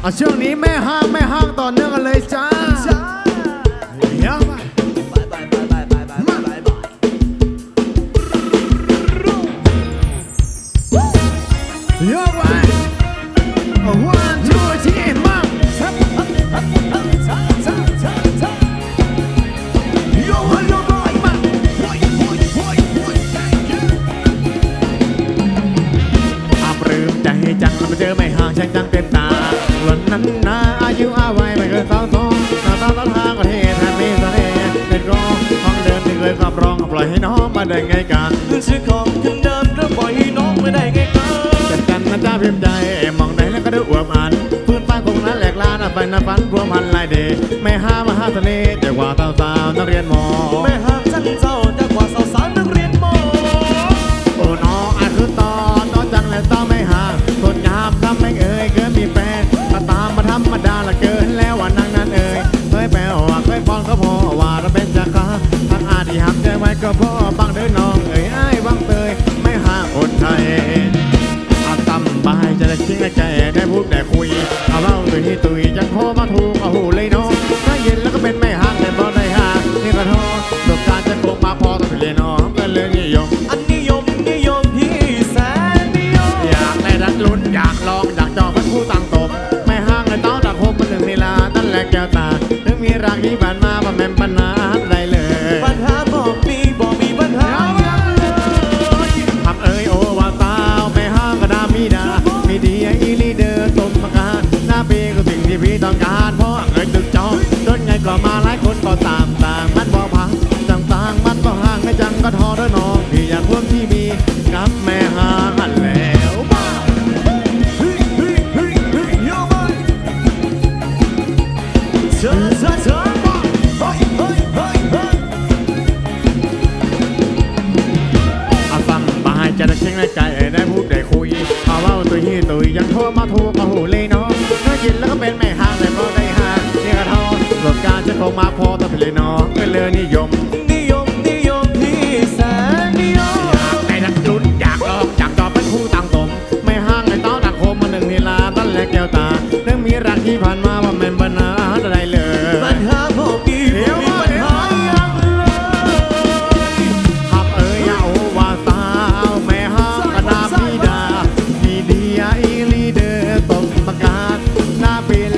เอาช่วงนี้แม่ห้างแม่ห้างต่อเนื่องกันเลยจ้าเดี๋ยวมาเยกไปโอ้โห องปล่อยให้น้องมาได้ไงกันชื่อของคนเดิมแล้วปล่อยให้น้องไม่ได้ไงกันจัดกันนะจ้าพิมพ์ใจมองได้แล้วก็ดูอวบอันพื้นป้านคงนั้นแหลกลานไปนะฝันพวงพันลายเดไม่ห้ามหาทะเลแต่ว่าสาวสาวๆนักเรียนมอ ตุยตุยจังโคมาถูกเอาหูเลยเนาะถ้าเย็นแล้วก็เป็นไม่ห่างแต่บ่ได้ห่างนี่ก็ท้อตกการจะโกงมาพอต้องไปเรียนน้องก็เลยนิยม อันนิยมนิยมพี่แสนนิยม อยากได้รักลุ้นอยากลองอยากจองเป็นผู้ตั้งตมไม่ห่างเลยต้องดักโคมเป็นหนึ่งเวลานั่นแหละแก้วตาถึงมีรักที่ผ่านมาว่าแม่นปัญหา มีกับแม่หาแล้วเธอเธอเธอฟังปายจะได้เช็คในใจได้พูดได้คุยเภาวะตุยตุยยังโทรมาถูกก็หูเลยน้องเธอกินแล้วก็เป็นแม่หางแต่พอได้หางนี่กระทอนประสบการณ์เฮ้คงมาพอแต่เพลนน้องก็เลยนิยม